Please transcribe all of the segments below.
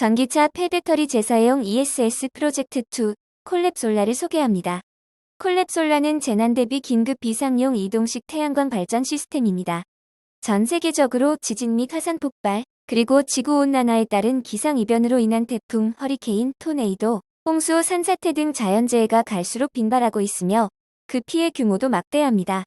전기차 폐배터리 재사용 ESS 프로젝트 2 콜랩솔라를 소개합니다. 콜랩솔라는 재난 대비 긴급 비상용 이동식 태양광 발전 시스템입니다. 전 세계적으로 지진 및 화산 폭발, 그리고 지구온난화에 따른 기상이변으로 인한 태풍, 허리케인, 토네이도, 홍수, 산사태 등 자연재해가 갈수록 빈발하고 있으며 그 피해 규모도 막대합니다.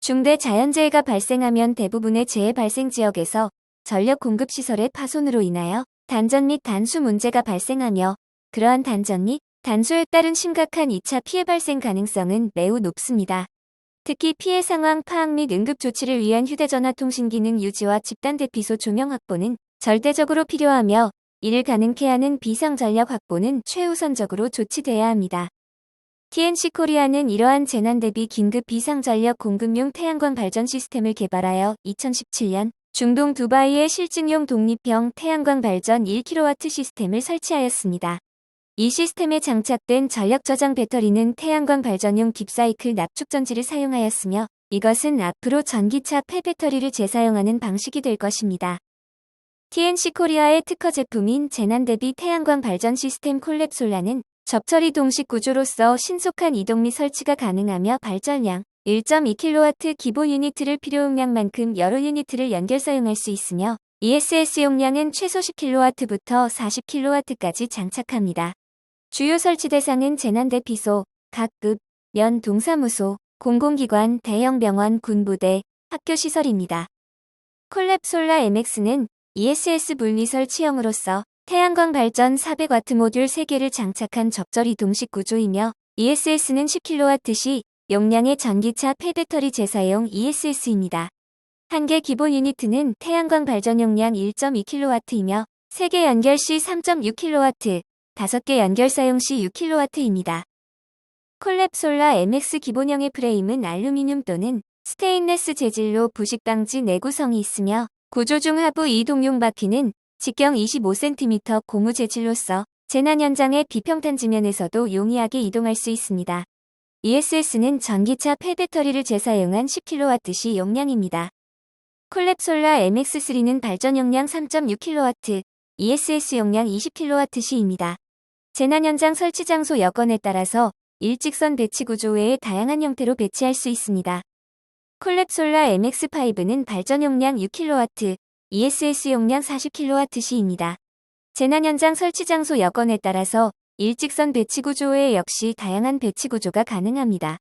중대 자연재해가 발생하면 대부분의 재해 발생 지역에서 전력 공급 시설의 파손으로 인하여 단전 및 단수 문제가 발생하며 그러한 단전 및 단수에 따른 심각한 2차 피해 발생 가능성은 매우 높습니다. 특히 피해 상황 파악 및 응급 조치를 위한 휴대전화 통신 기능 유지와 집단 대피소 조명 확보는 절대적으로 필요하며 이를 가능케 하는 비상 전력 확보는 최우선적으로 조치돼야 합니다. TNC 코리아는 이러한 재난 대비 긴급 비상 전력 공급용 태양광 발전 시스템을 개발하여 2017년 중동 두바이에 실증용 독립형 태양광 발전 1kW 시스템을 설치하였습니다. 이 시스템에 장착된 전력 저장 배터리는 태양광 발전용 딥사이클 납축 전지를 사용하였으며 이것은 앞으로 전기차 폐배터리를 재사용하는 방식이 될 것입니다. TNC 코리아의 특허 제품인 재난 대비 태양광 발전 시스템 콜랩 솔라는 접처리 동식 구조로서 신속한 이동 및 설치가 가능하며 발전량 1.2kW 기본 유니트를 필요 용량만큼 여러 유니트를 연결 사용할 수 있으며 ESS 용량은 최소 10kW부터 40kW까지 장착합니다. 주요 설치 대상은 재난대 피소, 각급, 면 동사무소, 공공기관, 대형 병원, 군부대, 학교시설입니다. 콜랩 솔라 MX는 ESS 분리 설 치형으로서 태양광 발전 400W 모듈 3개를 장착한 접저리 동식 구조이며 ESS는 10kW 시 용량의 전기차 폐배터리 재사용 ESS입니다. 한 개 기본 유니트는 태양광 발전 용량 1.2kW이며 3개 연결 시 3.6kW, 5개 연결 사용 시 6kW입니다. 콜랩 솔라 MX 기본형의 프레임은 알루미늄 또는 스테인레스 재질로 부식 방지 내구성이 있으며 구조 중 하부 이동용 바퀴는 직경 25cm 고무 재질로서 재난 현장의 비평탄 지면에서도 용이하게 이동할 수 있습니다. ESS는 전기차 폐배터리를 재사용한 10kW 용량입니다. 콜랩솔라 MX3는 발전 용량 3.6kW, ESS 용량 20kW입니다. 재난 현장 설치 장소 여건에 따라서 일직선 배치 구조 외에 다양한 형태로 배치할 수 있습니다. 콜랩솔라 MX5는 발전 용량 6kW, ESS 용량 40kWh입니다. 재난 현장 설치 장소 여건에 따라서 일직선 배치 구조 외에 역시 다양한 배치 구조가 가능합니다.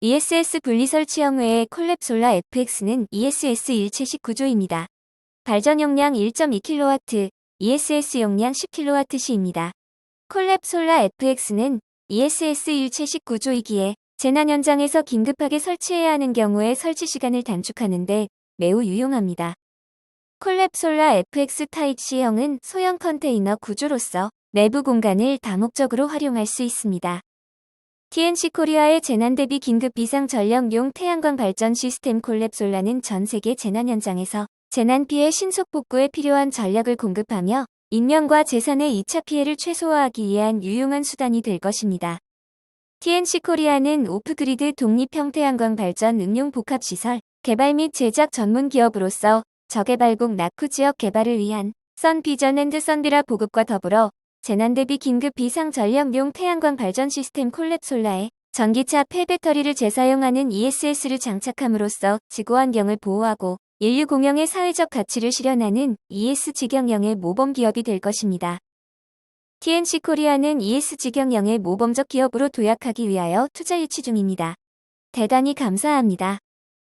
ESS 분리 설치형 외에 콜랩솔라 FX는 ESS 일체식 구조입니다. 발전 용량 1.2kW, ESS 용량 10kWh입니다. 콜랩솔라 FX는 ESS 일체식 구조이기에 재난 현장에서 긴급하게 설치해야 하는 경우에 설치 시간을 단축하는데 매우 유용합니다. 콜랩솔라 FX 타입 C형은 소형 컨테이너 구조로서 내부 공간을 다목적으로 활용할 수 있습니다. TNC 코리아의 재난 대비 긴급 비상 전력용 태양광 발전 시스템 콜랩 솔라는 전 세계 재난 현장에서 재난 피해 신속 복구에 필요한 전력을 공급하며 인명과 재산의 2차 피해를 최소화하기 위한 유용한 수단이 될 것입니다. TNC 코리아는 오프그리드 독립형 태양광 발전 응용 복합시설 개발 및 제작 전문 기업으로서 저개발국 나쿠 지역 개발을 위한 선 비전 앤드 선비라 보급과 더불어 재난 대비 긴급 비상 전력용 태양광 발전 시스템 콜랩 솔라에 전기차 폐배터리를 재사용하는 ESS를 장착함으로써 지구 환경을 보호하고 인류 공영의 사회적 가치를 실현하는 ES 직영형의 모범 기업이 될 것입니다. TNC 코리아는 ES 직영형의 모범적 기업으로 도약하기 위하여 투자 유치 중입니다. 대단히 감사합니다.